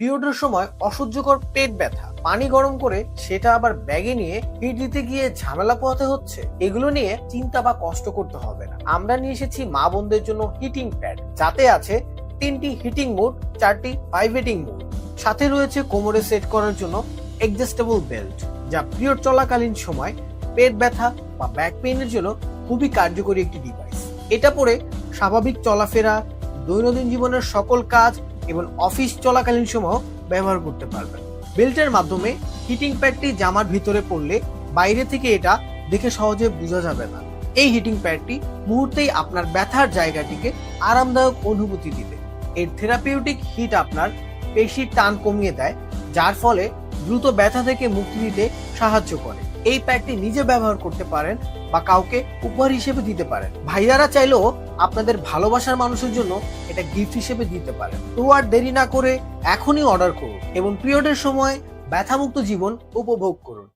পিরিয়ডের সময় অসহ্যকর পেট ব্যথা, পানি গরম করে সেটা আবার ব্যাগে নিয়ে হিট দিতে গিয়ে ঝামেলা পোহাতে হচ্ছে। এগুলো নিয়ে চিন্তা বা কষ্ট করতে হবে না। আমরা নিয়ে এসেছি মা বোনদের জন্য হিটিং প্যাড যাতে আছে তিনটি হিটিং মোড চারটি ভাইব্রেটিং মোড সাথে রয়েছে কোমরে সেট করার জন্য অ্যাডজাস্টেবল বেল্ট যা পিরিয়ড চলাকালীন সময় পেট ব্যথা বা ব্যাক পেইনের জন্য খুবই কার্যকরী একটি ডিভাইস এটা পরে স্বাভাবিক চলাফেরা, দৈনন্দিন জীবনের সকল কাজ এবং অফিস চলাকালীন সময় ব্যবহার করতে পারবেন। বেল্টের মাধ্যমে হিটিং প্যাডটি জামার ভিতরে পড়লে বাইরে থেকে এটা দেখে সহজে বোঝা যাবে না। এই হিটিং প্যাডটি মুহূর্তেই আপনার ব্যথার জায়গাটিকে আরামদায়ক অনুভূতি দিবে। এর থেরাপিউটিক হিট আপনার পেশির টান কমিয়ে দেয়, যার ফলে দ্রুত ব্যথা থেকে মুক্তি দিতে সাহায্য করে। এই প্যাডটি নিজে ব্যবহার করতে পারেন বা কাউকে উপহার হিসেবে দিতে পারেন। ভাইয়ারা চাইলেও আপনাদের ভালোবাসার মানুষের জন্য এটা গিফট হিসেবে দিতে পারেন। তো আর দেরি না করে এখনই অর্ডার করুন এবং পিরিয়ডের সময় ব্যথামুক্ত জীবন উপভোগ করুন।